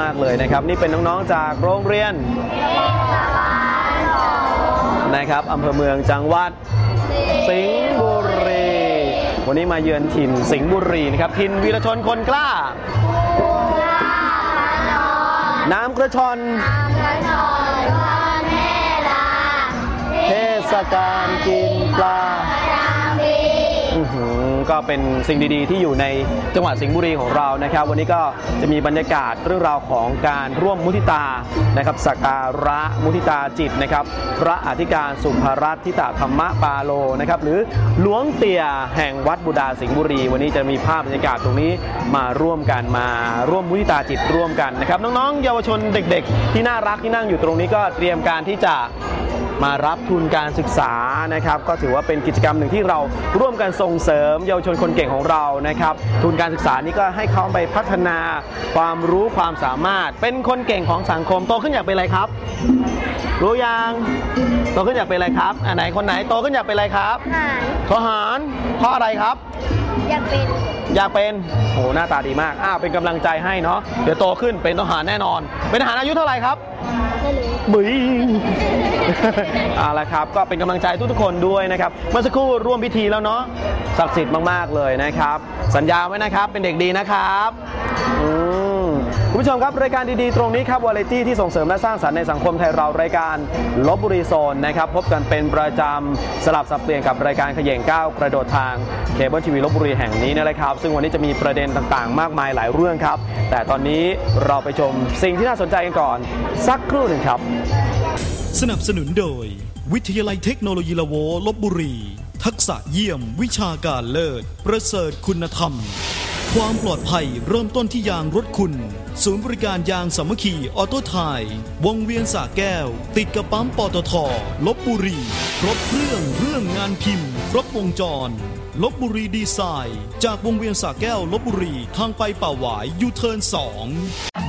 มาก ๆ เลยนะครับ นี่เป็นน้อง ๆ จากโรงเรียนนะครับอำเภอเมืองจังหวัด สิงห์บุรี วันนี้มาเยือนถิ่นสิงห์บุรีนะครับถิ่นวีรชนคนกล้า น้ำกระชอนเทศกาลกินปลาอื้อหือ ก็เป็นสิ่งดีๆ ที่อยู่ในจังหวัดสิงห์บุรีของเรานะครับ วันนี้ก็จะมีบรรยากาศเรื่องราวของการร่วมมุทิตานะครับสักการะมุทิตาจิตนะครับ พระอธิการสุภรัตทิตธรรมปาโลนะครับ หรือหลวงเตี่ยแห่งวัดบุดาสิงห์บุรี วันนี้จะมีภาพบรรยากาศตรงนี้มาร่วมกันมาร่วมมุทิตาจิตร่วมกันนะครับ น้องๆ เยาวชนเด็ก ๆ ที่น่ารักที่นั่งอยู่ตรงนี้ก็เตรียมการที่จะ มารับทุนการศึกษานะครับ ก็ถือว่าเป็นกิจกรรมหนึ่งที่เราร่วมกันส่งเสริม เยาวชนคนเก่งของเรานะครับ ทุนการศึกษานี้ก็ให้เขาไปพัฒนาความรู้ความสามารถ เป็นคนเก่งของสังคมโตขึ้นอยากเป็นอะไรครับ รู้ยังโตขึ้นอยากเป็นอะไรครับอันไหนคนไหนโตขึ้นอยากเป็นอะไรครับหารทหารเพราะอะไรครับ อยากเป็นอยากเป็นโหหน้าตาดีมากอ้าวเป็นกำลังใจให้เนาะเดี๋ยวโตขึ้นเป็นทหารแน่นอน เป็นทหารอายุเท่าไหร่ครับไม่รู้ บึ้ยเอาละครับ ก็เป็นกำลังใจทุกๆคนด้วยนะครับ เมื่อสักครู่ร่วมพิธีแล้วเนาะศักดิ์สิทธิ์มากๆเลยนะครับ สัญญาไว้นะครับ เป็นเด็กดีนะครับอื คุณผู้ชมครับ รายการดีๆ ตรงนี้ครับวาไรตี้ที่ส่งเสริมและสร้างสรรค์ในสังคมไทยเรารายการลบบุรีโซนนะครับพบกันเป็นประจำสลับสับเปลี่ยนกับรายการขย่งก้าวกระโดดทางเคเบิลทีวีลบบุรีแห่งนี้นะครับ ซึ่งวันนี้จะมีประเด็นต่างๆ มากมายหลายเรื่องครับ แต่ตอนนี้เราไปชมสิ่งที่น่าสนใจกันก่อน สักครู่หนึ่งครับ สนับสนุนโดย วิทยาลัยเทคโนโลยีละโวลบบุรี ทักษะเยี่ยม วิชาการเลิศ ประเสริฐคุณธรรม ความปลอดภัยเริ่มต้นที่ยางรถคุณ ศูนย์บริการยางสามัคคีออโต้ไทยวงเวียนสาแก้ว ติดกับปั๊มปตทลบบุรี ครบเครื่องเรื่องงานพิมพ์ ครบวงจรลบบุรีดีไซน์ จากวงเวียนสาแก้วลบบุรีทางไปป่าหวายยูเทิร์นสอง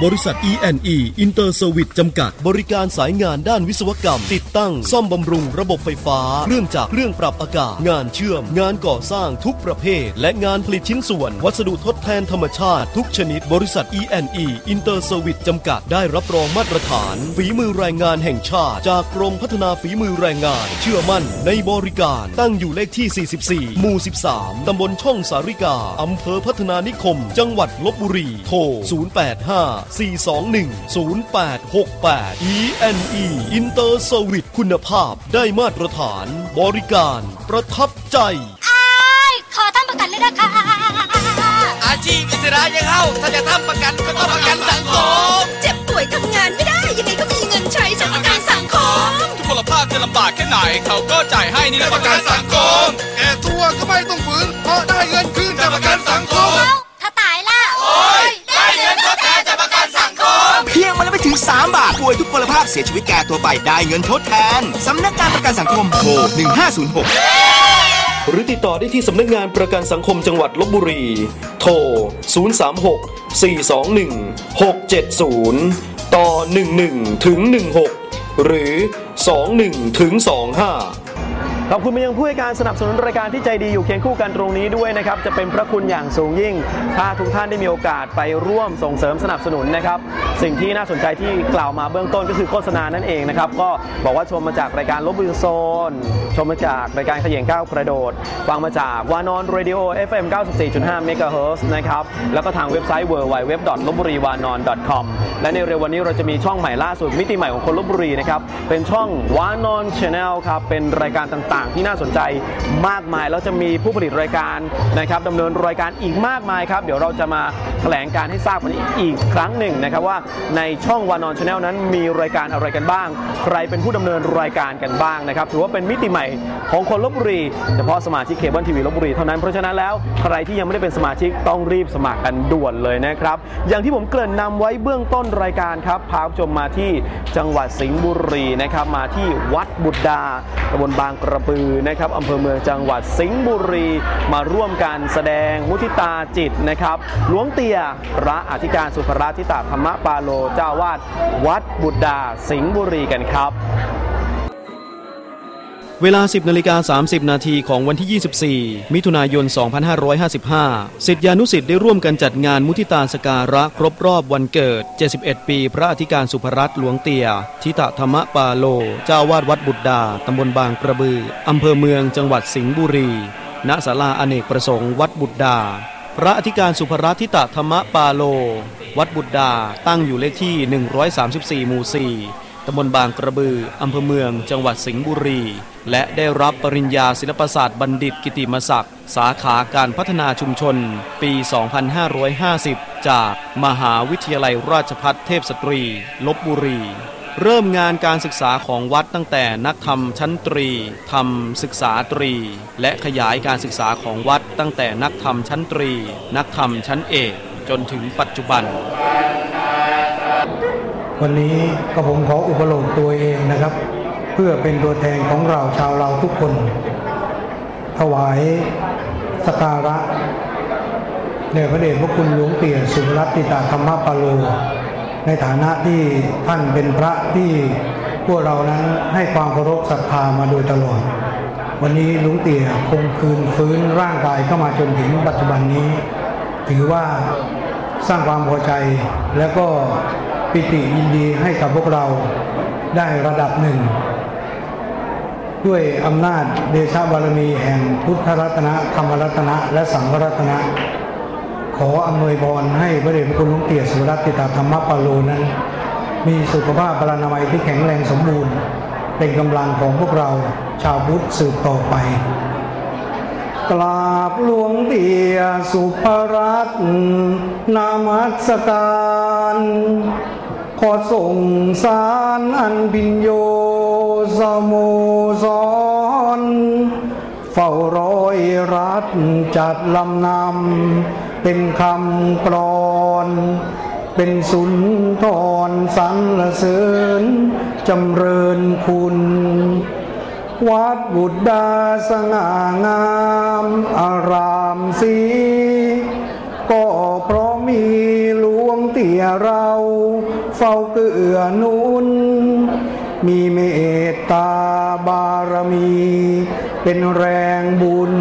บริษัท E&E Inter Service จำกัด บริการสายงานด้านวิศวกรรม ติดตั้งซ่อมบำรุงระบบไฟฟ้า เครื่องจักรเครื่องปรับอากาศ งานเชื่อม งานก่อสร้างทุกประเภท และงานผลิตชิ้นส่วน วัสดุทดแทนธรรมชาติ ทุกชนิด บริษัท E&E Inter Service จำกัดได้รับรองมาตรฐาน ฝีมือแรงงานแห่งชาติ จากกรมพัฒนาฝีมือแรงงาน เชื่อมั่นในบริการตั้งอยู่เลขที่ 44 หมู่ 13 ตำบลช่องสาริกา อำเภอพัฒนานิคม จังหวัดลบบุรี โทร 085 421 0868 E&E Inter Service คุณภาพได้มาตรฐาน บริการ ประทับใจอ้ายขอทำประกันเลยนะคะอาชีพอิสระยังเข้า ถ้าจะทำประกันก็ต้องประกันสังคม เจ็บป่วยทำงานไม่ได้ ยังไงก็มีเงินใช้จากประกันสังคม ทุกพลภาพจะลำบากแค่ไหน เขาก็จ่ายให้นี่แหละประกันสังคมแก่ตัวก็ไม่ต้องฝืนเพราะได้เงินคืนจากประกันสังคม พลภาพเสียชีวิตแก่ตัวไปได้เงินทดแทน สำนักงานประกันสังคมโทร1506หรือติดต่อได้ที่สำนักงานประกันสังคมจังหวัดลบบุรี โทร 036 421 670 ต่อ 11 ถึง 16 หรือ 21 ถึง 25 ขอบคุณไปยังผู้ให้การสนับสนุนรายการที่ใจดีอยู่เคียงคู่กันตรงนี้ด้วยนะครับจะเป็นพระคุณอย่างสูงยิ่ง ถ้าทุกท่านได้มีโอกาสไปร่วมส่งเสริมสนับสนุนนะครับสิ่งที่น่าสนใจที่กล่าวมาเบื้องต้นก็คือโฆษณานั่นเองนะครับก็บอกว่าชมมาจากรายการลบบุรีโซน ชมมาจากรายการเขย่งก้าวกระโดด ฟังมาจากวานอนเรดิโอ FM 94.5 MHz นะครับแล้วก็ทางเว็บไซต์ www. ลบบุรีวานอน .com และในเร็ววันนี้เราจะมีช่องใหม่ล่าสุดมิติใหม่ของคนลบบุรีนะครับเป็นช่องวานอนช n แนลครับเป็นรายการต่างๆ ที่น่าสนใจมากมาย แล้วจะมีผู้ผลิตรายการนะครับดำเนินรายการอีกมากมายครับ เดี๋ยวเราจะมาแถลงการให้ทราบวันนี้อีกครั้งหนึ่งนะครับว่าในช่องวานอนช n แนลนั้นมีรายการอะไรกันบ้าง ใครเป็นผู้ดำเนินรายการกันบ้างนะครับถือว่าเป็นมิติใหม่ของคนลบบุรีเฉพาะสมาชิกเคเบิลทีวีลบบุรีเท่านั้นเพราะฉะนั้นแล้วใครที่ยังไม่ได้เป็นสมาชิกต้องรีบสมัครกันด่วนเลยนะครับอย่างที่ผมเกริ่นนำไว้เบื้องต้นรายการครับพาผู้ชมมาที่จังหวัดสิงห์บุรีนะครับมาที่วัดบุตรดาตำบลบางกระปือนะครับอำเภอเมืองจังหวัดสิงห์บุรี มาร่วมกันแสดงมุทิตาจิตนะครับหลวงเตียพระอธิการสุภราธิตาธรรมปาโลเจ้าวาดวัดบุตรดาสิงห์บุรีกันครับ เวลา 10นาฬิกา30 นาทีของวันที่ 24 มิถุนายน 2555 สิทธิานุสิทธิ์ได้ร่วมกันจัดงานมุทิตาสการะครบรอบวันเกิด 71 ปี พระอธิการสุภรัตน์หลวงเตีย ทิตะธรรมปาโล เจ้าวาดวัดบุตรดา ตำบลบางกระบือ อำเภอเมืองจังหวัดสิงห์บุรี ณ ศาลาอเนกประสงค์วัดบุตรดา พระอธิการสุภรัตน์ทิตะธรรมปาโล วัดบุตรดา ตั้งอยู่เลขที่ 134 หมู่ 4 ตำบลบางกระบือ อำเภอเมือง จังหวัดสิงห์บุรี และได้รับปริญญาศิลปศาสตร์บัณฑิตกิติมศักดิ์ สาขาการพัฒนาชุมชน ปี 2550 จากมหาวิทยาลัยราชภัฏเทพสตรี ลบบุรี เริ่มงานการศึกษาของวัดตั้งแต่นักธรรมชั้นตรีธรรมศึกษาตรี และขยายการศึกษาของวัดตั้งแต่นักธรรมชั้นตรี นักธรรมชั้นเอก จนถึงปัจจุบัน วันนี้ก็ผมขออุปโลกตัวเองนะครับ เพื่อเป็นตัวแทนของเราชาวเราทุกคน ถวายสการะแด่พระเดชพระคุณหลวงเตี่ยสุรัตติตาธรรมปาโลในฐานะที่ท่านเป็นพระที่พวกเรานั้นให้ความเคารพศรัทธามาโดยตลอด วันนี้หลวงเตี่ยคงคืนฟื้นร่างกายเข้ามาจนถึงปัจจุบันนี้ ถือว่าสร้างความพอใจแล้วก็ ปิติยินดีให้กับพวกเราได้ระดับหนึ่ง ด้วยอำนาจเดชะบารมีแห่งพุทธรัตนะธรรมรัตนะ และสังฆรัตนะ ขออำนวยพรให้พระเดชพระคุณหลวงเตี่ยสุรัตติตาธรรมปาโลนั้น มีสุขภาพพลานามัยที่แข็งแรงสมบูรณ์ เป็นกำลังของพวกเราชาวพุทธสืบต่อไปกราบหลวงเตียสุภรัตน์นามัสการ ขอส่งสารอันพินโยสโมสรเฝ้าร้อยรัฐจัดลำนำเป็นคำกรอนเป็นสุนทรสรรเสริญจำเริญคุณ วัดบุตรดาสง่างามอารามสีก็เพราะมีหลวงเตี่ยเรา เฝ้าเกื้อหนุน มีเมตตาบารมี เป็นแรงบุญ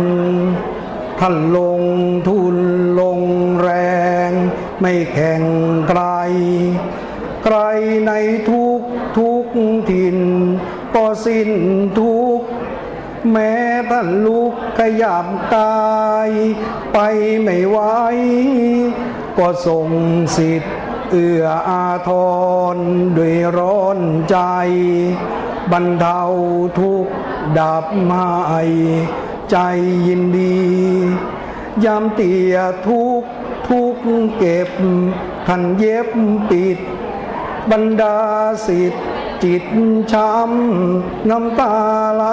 ท่านลงทุนลงแรง ไม่แข่งใครใครในทุกทุกถิ่น ก็สิ้นทุกแม้ท่านลุกขยับกาย ไปไม่ไหวก็ส่งสิทธิ์ เอื้ออาทรด้วยร้อนใจ บรรเทาทุกข์ดับหายใจยินดียามเตียทุกทุกเก็บท่านเย็บปิด บรรดาสิทธิ์จิตช้ำน้ำตาไหล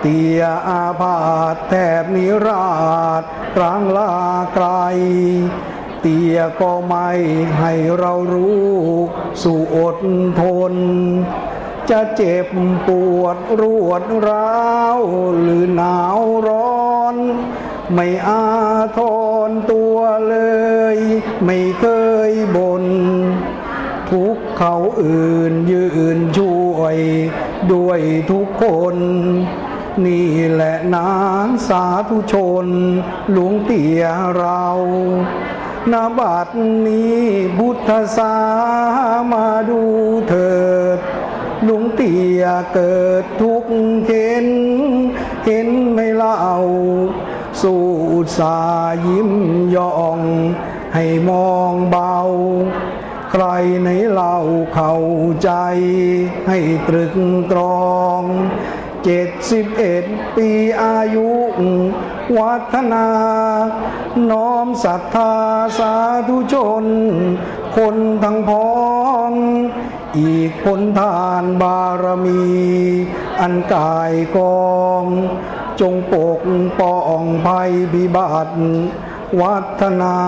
เตียอาพาธแทบนิราชกลางลาไกล เตียก็ไม่ให้เรารู้สู่อดทน จะเจ็บปวดรวดร้าวหรือหนาวร้อน ไม่อาทรตัวเลย ไม่เคยบน่นทุกเขาอื่นยืนช่วย ด้วยทุกคนนี่แหละนาสาธุชน หลวงเตี่ยเรา นาบัดนี้บุตรสามาดูเถิดหลวงเตี่ยเกิดทุกข์เห็น เห็นไม่เล่า สู้สาหยิ้มยอง ให้มองเบา ใครในเล่าเข้าใจให้ตรึกตรองเจ็ดสิบเอ็ดปีอายุ วัฒนา น้อมศรัทธาสาธุชน คนทั้งพ้อง อีกผลทานบารมี อันกายกอง จงปกป้องภัยพิบัติวัฒนา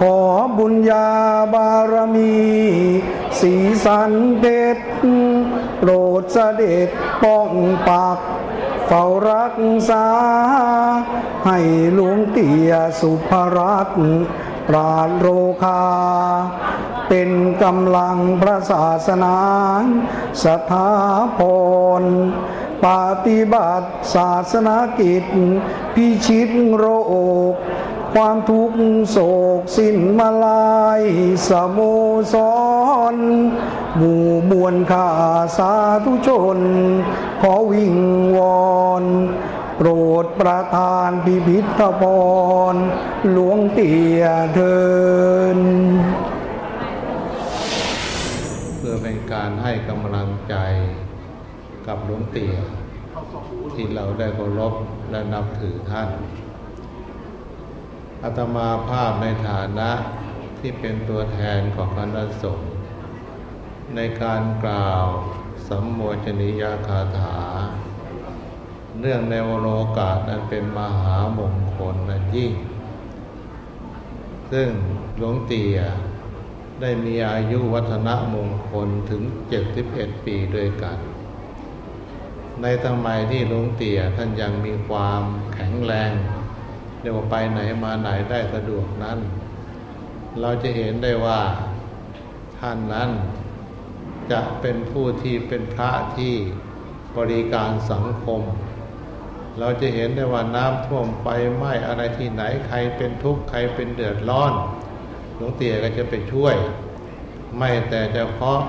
ขอบุญญาบารมี สีสันเด็ดโปรดเสด็จป้องปัก ฝ้ารักษา ให้หลวงเตียสุภรัตน์ปราดโรคา เป็นกำลังพระศาสนาสถาพรปฏิบัติศาสนากิจ พิชิตโรค ความทุกข์โศกสิ้นมาลายสโมสร หมู่มวลข้าสาธุชน ขอวิงวอนโปรดประทานพิพิธพรหลวงเตี่ยเทินเพื่อเป็นการให้กำลังใจกับหลวงเตี่ยที่เราได้เคารพและนับถือท่านอาตมาภาพในฐานะที่เป็นตัวแทนของคณะสงฆ์ในการกล่าว สัมโมชนิยาคาถาเนื่องในวโรกาสนั้นเป็นมหามงคลนันยิ่ง ซึ่งหลวงเตี่ยได้มีอายุวัฒนมงคลถึง 71 ปีด้วยกัน ในสมัยที่หลวงเตี่ยท่านยังมีความแข็งแรงเรียกว่าไปไหนมาไหนได้สะดวกนั้น เราจะเห็นได้ว่าท่านนั้น จะเป็นผู้ที่เป็นพระที่บริการสังคม เราจะเห็นได้ว่าน้ำท่วมไฟไหม้อะไรที่ไหนใครเป็นทุกข์ใครเป็นเดือดร้อนหลวงเตี่ยก็จะไปช่วย ไม่แต่เฉพาะ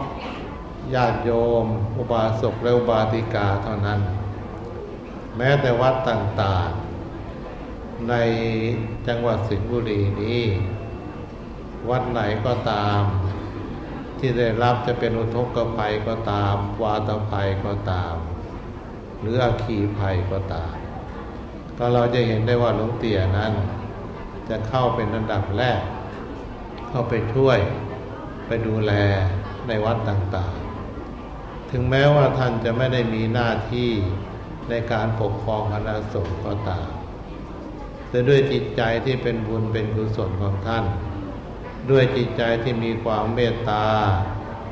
ญาติโยม อุบาสกและอุบาสิกาเท่านั้น แม้แต่วัดต่างๆ ในจังหวัดสิงห์บุรีนี้ วัดไหนก็ตาม ที่ได้รับจะเป็นอุทกภัยก็ตาม วาตภัยก็ตาม หรืออาคีภัยก็ตาม ก็เราจะเห็นได้ว่าหลวงเตี่ยนั้น จะเข้าเป็นอันดับแรก เข้าไปช่วยไปดูแลในวัดต่างๆ ถึงแม้ว่าท่านจะไม่ได้มีหน้าที่ในการปกครองคณะสงฆ์ก็ตามแต่ด้วยจิตใจที่เป็นบุญเป็นกุศลของท่าน ด้วยจิตใจที่มีความเมตตา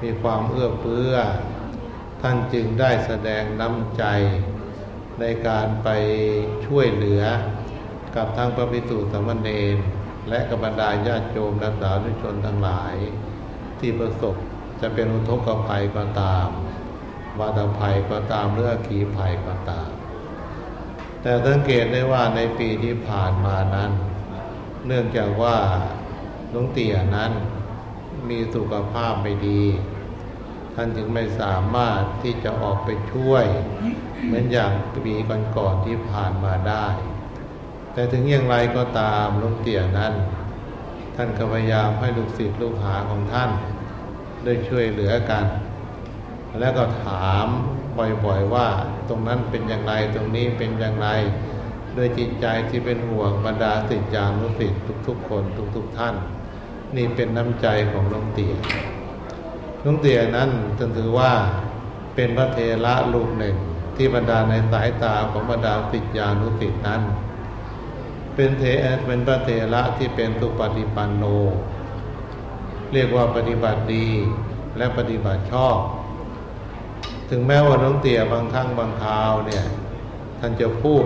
มีความเอื้อเฟื้อ ท่านจึงได้แสดงน้ำใจในการไปช่วยเหลือ กับทางพระภิกษุสามเณรและกับบรรดาญาติโยมและสาธุชนทั้งหลาย ที่ประสบจะเป็นอุทกภัยก็ตามวาตภัยก็ตามหรืออาคีภัยก็ตาม แต่สังเกตได้ว่าในปีที่ผ่านมานั้น เนื่องจากว่า หลวงเตี่ยนั้นมีสุขภาพไม่ดี ท่านจึงไม่สามารถที่จะออกไปช่วย เหมือนอย่างปีก่อนๆที่ผ่านมาได้ แต่ถึงอย่างไรก็ตามหลวงเตี่ยนั้น ท่านก็พยายามให้ลูกศิษย์ลูกหาของท่าน ได้ช่วยเหลือกัน แล้วก็ถามบ่อยๆว่าตรงนั้นเป็นอย่างไรตรงนี้เป็นอย่างไรโดยจิตใจที่เป็นห่วงบรรดาศิษยานุศิษย์ทุกๆ คนทุก ๆ ท่าน นี่เป็นน้ำใจของหลวงเตี่ยหลวงเตี่ยนั้นท่านถือว่าเป็นพระเทระรูปหนึ่งที่บรรดาในสายตาของบรรดาศิษยานุศิษย์นั้น เป็นเทเป็นพระเทระที่เป็นสุปฏิปันโน เรียกว่าปฏิบัติดีและปฏิบัติชอบ ถึงแม้ว่าน้องเตี่ยบางครั้งบางคราวเนี่ยท่านจะพูด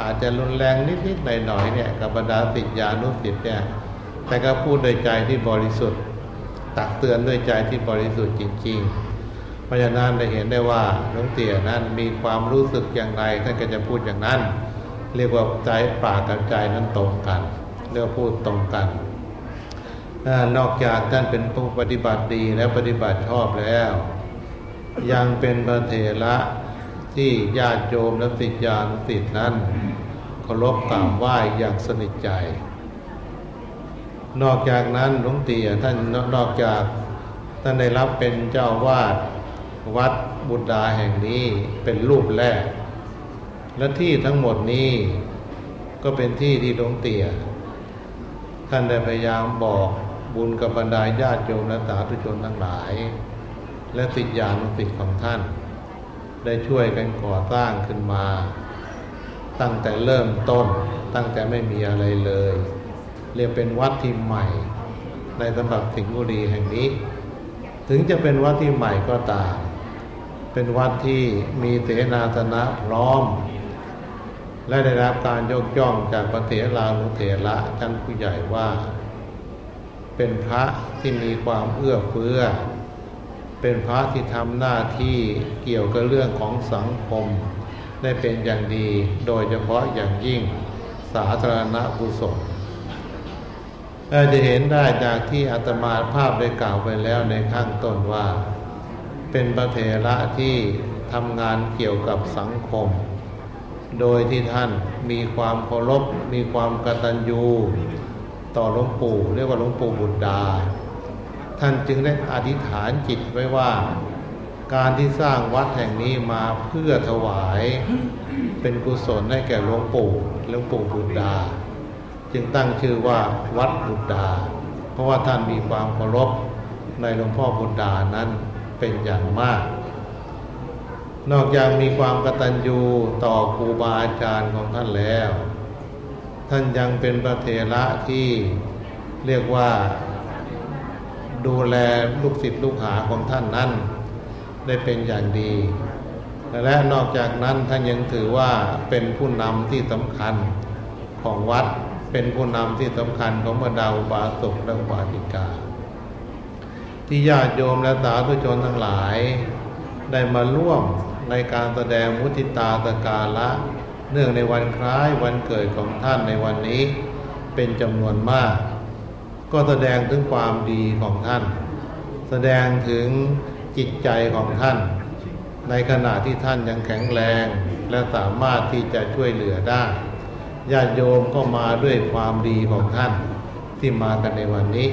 อาจจะรุนแรงนิดๆหน่อยๆเนี่ยกับบรรดาศิษยานุศิษย์เนี่ย แต่ก็พูดโดยใจที่บริสุทธิ์ ตักเตือนด้วยใจที่บริสุทธิ์จริง ๆ เพราะฉะนั้นได้เห็นได้ว่าหลวงเตี่ยนั้นมีความรู้สึกอย่างไรท่านก็จะพูดอย่างนั้น เรียกว่าใจปากกับใจนั้นตรงกันเรียกพูดตรงกันนอกจากท่านเป็นผู้ปฏิบัติดีและปฏิบัติชอบแล้ว ยังเป็นพระเถระที่ญาติโยมและติดยานติดนั้นเคารพกราบไหว้อย่างสนิทใจ นอกจากนั้นหลวงเตี่ยท่านนอกจากท่านได้รับเป็นเจ้าวาดวัดบุตรดาแห่งนี้เป็นรูปแรก และที่ทั้งหมดนี้ก็เป็นที่ที่หลวงเตี่ยท่านได้พยายามบอกบุญกับบรรดาญาติโยมและสาธุชนทั้งหลาย และสิทธิญาณสิทธิของท่าน ได้ช่วยกันก่อสร้างขึ้นมา ตั้งแต่เริ่มต้นตั้งแต่ไม่มีอะไรเลย เรียกเป็นวัดที่ใหม่ ในสำหรับสิงห์บุรีแห่งนี้ ถึงจะเป็นวัดที่ใหม่ก็ตาม เป็นวัดที่มีเสนาสนะพร้อม และได้รับการยกย่องจากพระเถรานุเถระท่านผู้ใหญ่ว่า เป็นพระที่มีความเอื้อเฟื้อ เป็นพระที่ทำหน้าที่เกี่ยวกับเรื่องของสังคมได้เป็นอย่างดีโดยเฉพาะอย่างยิ่งสาธารณกุศล จะเห็นได้จากที่อาตมาภาพได้กล่าวไปแล้วในข้างต้นว่า เป็นพระเถระที่ทำงานเกี่ยวกับสังคม โดยที่ท่านมีความเคารพมีความกตัญญูต่อหลวงปู่เรียกว่าหลวงปู่บุตรดา ท่านจึงได้อธิษฐานจิตไว้ว่า การที่สร้างวัดแห่งนี้มาเพื่อถวาย เป็นกุศลให้แก่หลวงปู่หลวงปู่บุตรดา จึงตั้งชื่อว่าวัดบุตรดา เพราะว่าท่านมีความเคารพในหลวงพ่อบุตรดานั้นเป็นอย่างมาก นอกจากมีความกตัญญูต่อครูบาอาจารย์ของท่านแล้ว ท่านยังเป็นพระเถระที่เรียกว่าดูแลลูกศิษย์ลูกหาของท่านนั้น ได้เป็นอย่างดี และนอกจากนั้นท่านยังถือว่าเป็นผู้นำที่สำคัญของวัด เป็นผู้นำที่สำคัญของบรรดาอุบาสกและอุบาสิกา ที่ญาติโยมและสาธุชนทั้งหลาย ได้มาร่วมในการแสดงมุทิตาตการะ เนื่องในวันคล้ายวันเกิดของท่านในวันนี้ เป็นจำนวนมาก ก็แสดงถึงความดีของท่าน แสดงถึงจิตใจของท่าน ในขณะที่ท่านยังแข็งแรง และสามารถที่จะช่วยเหลือได้ ญาติโยมก็มาด้วยความดีของท่านที่มากันในวันนี้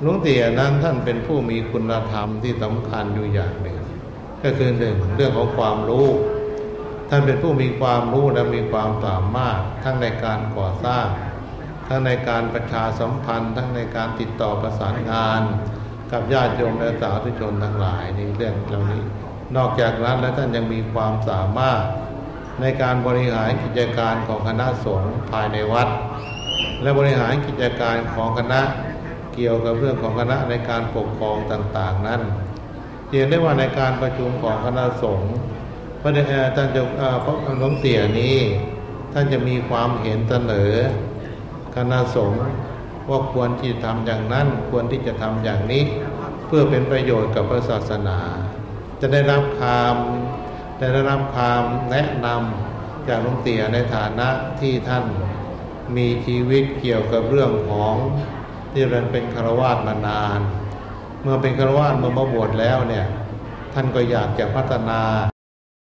หลวงเตี่ยนั้นท่านเป็นผู้มีคุณธรรมที่สำคัญอยู่อย่างหนึ่ง ก็คือหนึ่งเรื่องของความรู้ ท่านเป็นผู้มีความรู้และมีความสามารถทั้งในการก่อสร้าง ทั้งในการประชาสัมพันธ์ ทั้งในการติดต่อประสานงาน กับญาติโยมและสาธุชนทั้งหลายในเรื่องเหล่านี้ นอกจากนั้นแล้วท่านยังมีความสามารถ ในการบริหารกิจการของคณะสงฆ์ภายในวัด และบริหารกิจการของคณะเกี่ยวกับเรื่องของคณะในการปกครองต่างๆ นั้นเห็นได้ว่าในการประชุมของคณะสงฆ์พระเดชท่านจะพระหลวงเตี่ยนี้ ท่านจะมีความเห็นเสนอ คณะสงฆ์ว่าควรที่จะทำอย่างนั้นควรที่จะทำอย่างนี้ เพื่อเป็นประโยชน์กับพระศาสนา จะได้รับคำ ได้รับคำแนะนำจากหลวงเตี่ยในฐานะที่ท่านมีชีวิตเกี่ยวกับเรื่องของที่เราเป็นคารวาสมานาน เมื่อเป็นคารวาสเมื่อมาบวชแล้วเนี่ยท่านก็อยากจะพัฒนา